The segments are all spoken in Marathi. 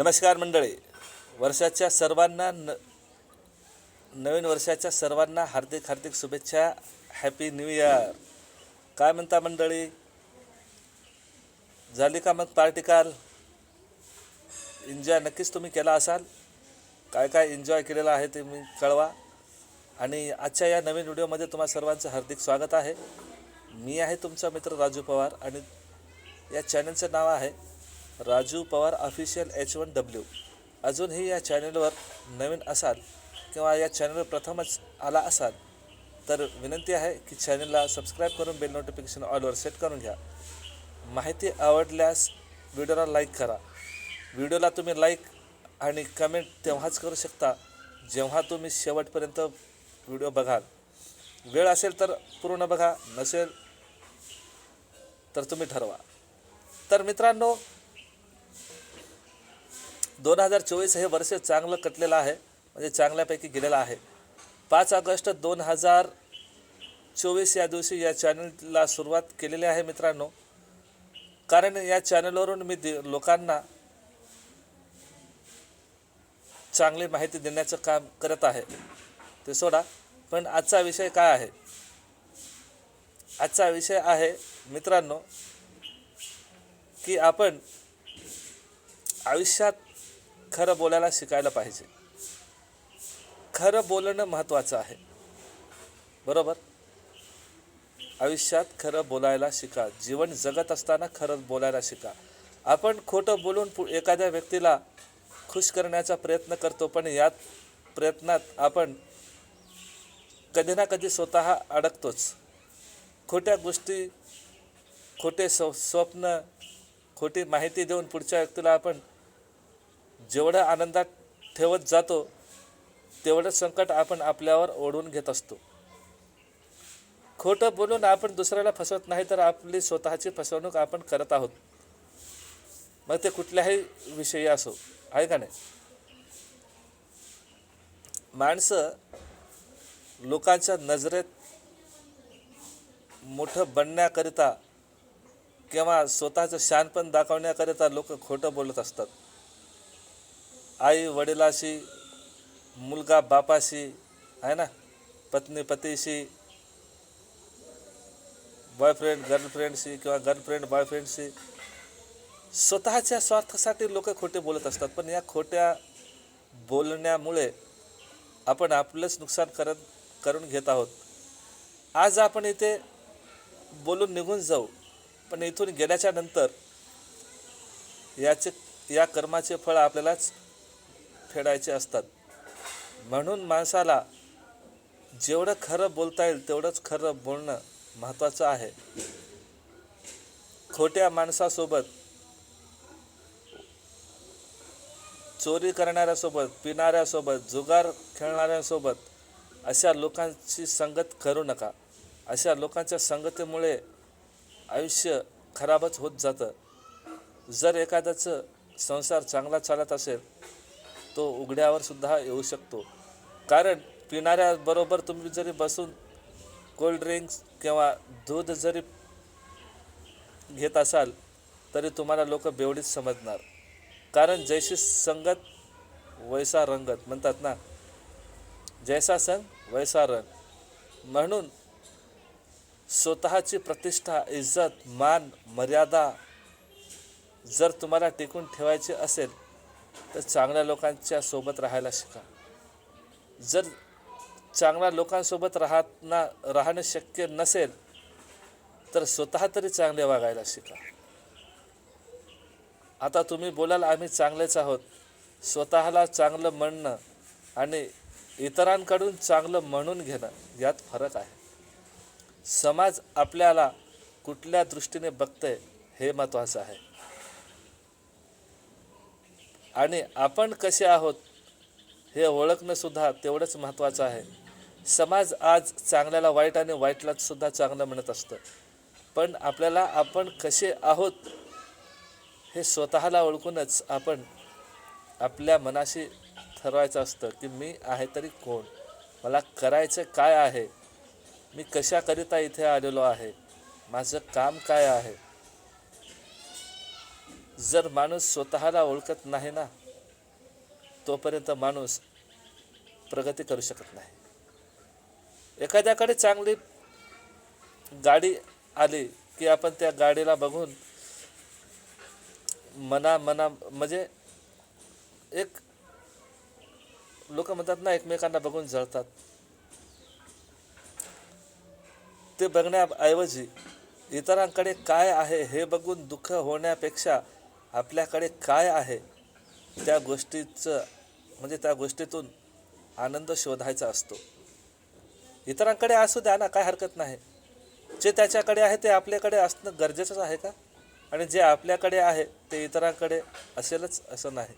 नमस्कार मंडळी. वर्षाच्या सर्वांना न नवीन वर्षाच्या सर्वांना हार्दिक हार्दिक शुभेच्छा. हॅपी न्यू इयर काय म्हणता मंडळी? झाली का मग पार्टी काल? एन्जॉय नक्कीच तुम्ही केला असाल. काय काय एन्जॉय केलेलं आहे ते मी कळवा. आणि आजच्या या नवीन व्हिडिओमध्ये तुम्हा सर्वांचं हार्दिक स्वागत आहे. मी आहे तुमचा मित्र राजू पवार आणि या चॅनलचं नाव आहे Raju Pawar official H one W अजूनही या चॅनलवर नवीन असाल किंवा या चॅनलवर प्रथमच आला असाल तर विनंती आहे की चॅनलला सबस्क्राईब करून बेल नोटिफिकेशन ऑलवर सेट करून घ्या. माहिती आवडल्यास व्हिडिओला लाईक करा. व्हिडिओला तुम्ही लाईक आणि कमेंट तेव्हाच करू शकता जेव्हा तुम्ही शेवटपर्यंत व्हिडिओ बघाल. वेळ असेल तर पूर्ण बघा नसेल तर तुम्ही ठरवा. तर मित्रांनो दोन हजार चोवीस हे वर्ष चांगलं कटलेलं आहे म्हणजे चांगल्यापैकी गेलेलं आहे. पाच ऑगस्ट दोन हजार चोवीस या दिवशी या चॅनलला सुरुवात केलेली आहे मित्रांनो. कारण या चॅनलवरून मी दि लोकांना चांगली माहिती देण्याचं काम करत आहे. ते सोडा पण आजचा विषय काय आहे? आजचा विषय आहे मित्रांनो की आपण आयुष्यात खरं बोलायला शिकायला पाहिजे. खरं बोलणं महत्त्वाचं आहे. बरोबर? आयुष्यात खरं बोलायला शिका. जीवन जगत असताना खरं बोलायला शिका. आपण खोटं बोलून पु- एखाद्या व्यक्तीला खुश करण्याचा प्रयत्न करतो पण यात प्रयत्नात आपण कधी ना कधी स्वतः अडकतोच. खोट्या गोष्टी खोटे स्व स्वप्न खोटी माहिती देऊन पुढच्या व्यक्तीला आपण जेवढं आनंदात ठेवत जातो तेवढं संकट आपण आपल्यावर ओढून घेत असतो. खोटं बोलून आपण दुसऱ्याला फसवत नाही तर आपली स्वतःची फसवणूक आपण करत आहोत. मग ते कुठल्याही विषयी असो आहे का नाही? माणसं लोकांच्या नजरेत मोठं बनण्याकरिता किंवा स्वतःचं शानपण दाखवण्याकरिता लोक खोटं बोलत असतात. आई वडिलाशी मुलगा बापाशी आहे ना? पत्नी पतीशी बॉयफ्रेंड गर्लफ्रेंडशी किंवा गर्लफ्रेंड बॉयफ्रेंडशी स्वतःच्या स्वार्थासाठी लोक खोटे बोलत असतात. पण या खोट्या बोलण्यामुळे आपण आपलंच नुकसान करत करून घेत आहोत. आज आपण इथे बोलून निघून जाऊ. पण इथून गेल्याच्यानंतर याचे या कर्माचे फळ आपल्यालाच फेडायचे असतात. म्हणून माणसाला जेवढं खरं बोलता येईल तेवढंच खरं बोलणं महत्त्वाचं आहे. खोट्या माणसासोबत चोरी करणाऱ्यासोबत पिणाऱ्यासोबत जुगार खेळणाऱ्यासोबत अशा लोकांची संगत करू नका. अशा लोकांच्या संगतीमुळे आयुष्य खराबच होत जातं. जर एखाद्याचं संसार चांगला चालत असेल तो उघड्यावर सुद्धा येऊ शकतो. कारण पिणाऱ्याबरोबर तुम्ही जरी बसून कोल्ड ड्रिंक्स किंवा दूध जरी घेत असाल तरी तुम्हाला लोक बेवडीच समजणार. कारण जैशी संगत वैसा रंगत. म्हणतात ना जैसा संग वैसा रंग. म्हणून स्वतःची प्रतिष्ठा इज्जत मान मर्यादा जर तुम्हाला टिकून ठेवायची असेल तर चांगल्या लोकांच्या सोबत राहायला शिका. जर चांगल्या लोकांसोबत राहत ना राहणं शक्य नसेल तर स्वतः तरी चांगले वागायला शिका. आता तुम्ही बोलाल आम्ही चांगलेच आहोत. स्वतःला चांगलं म्हणणं आणि इतरांकडून चांगलं म्हणून घेणं यात फरक आहे. समाज आपल्याला कुठल्या दृष्टीने बघतंय हे महत्त्वाचं आहे. आणि आपण कसे आहोत हे ओळखणंसुद्धा तेवढंच महत्त्वाचं आहे. समाज आज चांगल्याला वाईट आणि वाईटला सुद्धा चांगलं म्हणत असतं. पण आपल्याला आपण कसे आहोत हे स्वतःला ओळखूनच आपण आपल्या मनाशी ठरवायचं असतं की मी आहे तरी कोण? मला करायचं काय आहे? मी कशाकरिता इथे आलेलो आहे? माझं काम काय आहे? जर माणूस स्वतःला ओळखत नाही ना तोपर्यंत माणूस प्रगती करू शकत नाही. एखाद्याकडे चांगली गाडी आली की आपण त्या गाडीला बघून मना मना म्हणजे एक लोक म्हणतात ना एकमेकांना बघून जळतात. ते बघण्याऐवजी इतरांकडे काय आहे हे बघून दुःख होण्यापेक्षा आपल्याकडे काय आहे? त्या गोष्टीचं म्हणजे त्या गोष्टीतून आनंद शोधायचा असतो. इतरांकडे असू द्या ना काय हरकत नाही. जे त्याच्याकडे आहे ते आपल्याकडे असणं गरजेचंच आहे का? आणि जे आपल्याकडे आहे ते इतरांकडे असेलच असं नाही.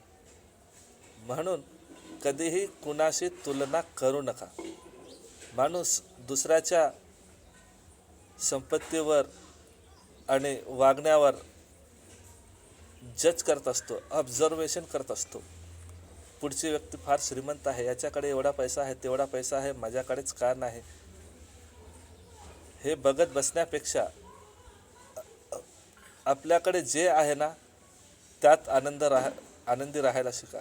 म्हणून कधीही कुणाशी तुलना करू नका. माणूस दुसऱ्याच्या संपत्तीवर आणि वागण्यावर जज करत असतो ऑब्झर्वेशन करत असतो. पुढची व्यक्ती फार श्रीमंत आहे याच्याकडे एवढा पैसा आहे तेवढा पैसा आहे माझ्याकडेच का नाही. हे बघत बसण्यापेक्षा आपल्याकडे जे आहे ना त्यात आनंद राहा आनंदी राहायला शिका.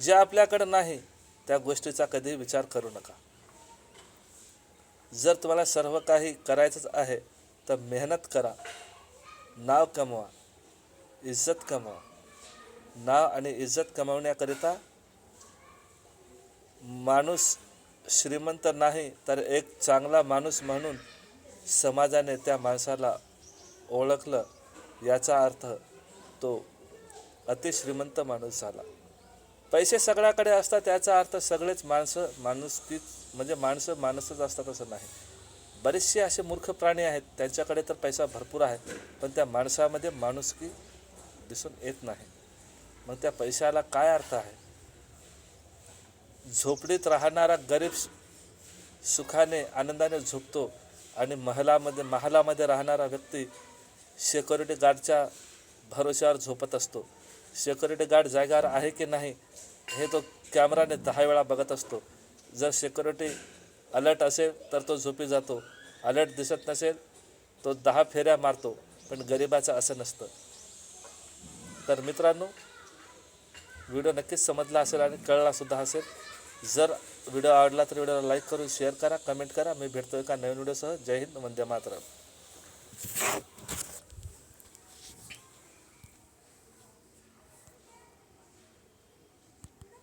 जे आपल्याकडे नाही त्या गोष्टीचा कधीही विचार करू नका. जर तुम्हाला सर्व काही करायचंच आहे तर मेहनत करा नाव कमवा. इज्जत कमाव. नाव आणि इज्जत कमावण्याकरिता माणूस श्रीमंत नाही तर एक चांगला माणूस म्हणून समाजाने त्या माणसाला ओळखलं याचा अर्थ तो अतिश्रीमंत माणूस झाला. पैसे सगळ्याकडे असतात याचा अर्थ सगळेच माणसं माणुसकीच म्हणजे माणसं माणसंच असतात असं नाही. बरेचसे असे मूर्ख प्राणी आहेत त्यांच्याकडे तर पैसा भरपूर आहे पण त्या माणसामध्ये माणुसकी दिसून येत नाही. मग त्या पैशाला काय अर्थ आहे? झोपडीत राहणारा गरीब सुखाने आनंदाने झोपतो आणि महलामध्ये महालामध्ये राहणारा व्यक्ती सिक्युरिटी गार्डच्या भरोश्यावर झोपत असतो. सिक्युरिटी गार्ड जागेवर आहे की नाही हे तो कॅमेराने दहा वेळा बघत असतो. जर सिक्युरिटी अलर्ट असेल तर तो झोपी जातो. अलर्ट दिसत नसेल तो दहा फेऱ्या मारतो. पण गरिबाचं असं नसतं. तर मित्रांनो व्हिडिओ नक्कीच समजला असेल आणि कळलासुद्धा असेल. जर व्हिडिओ आवडला तर व्हिडिओला लाईक करून शेअर करा कमेंट करा. मी भेटतो एका नवीन व्हिडिओसह. जय हिंद वंदे मातरम.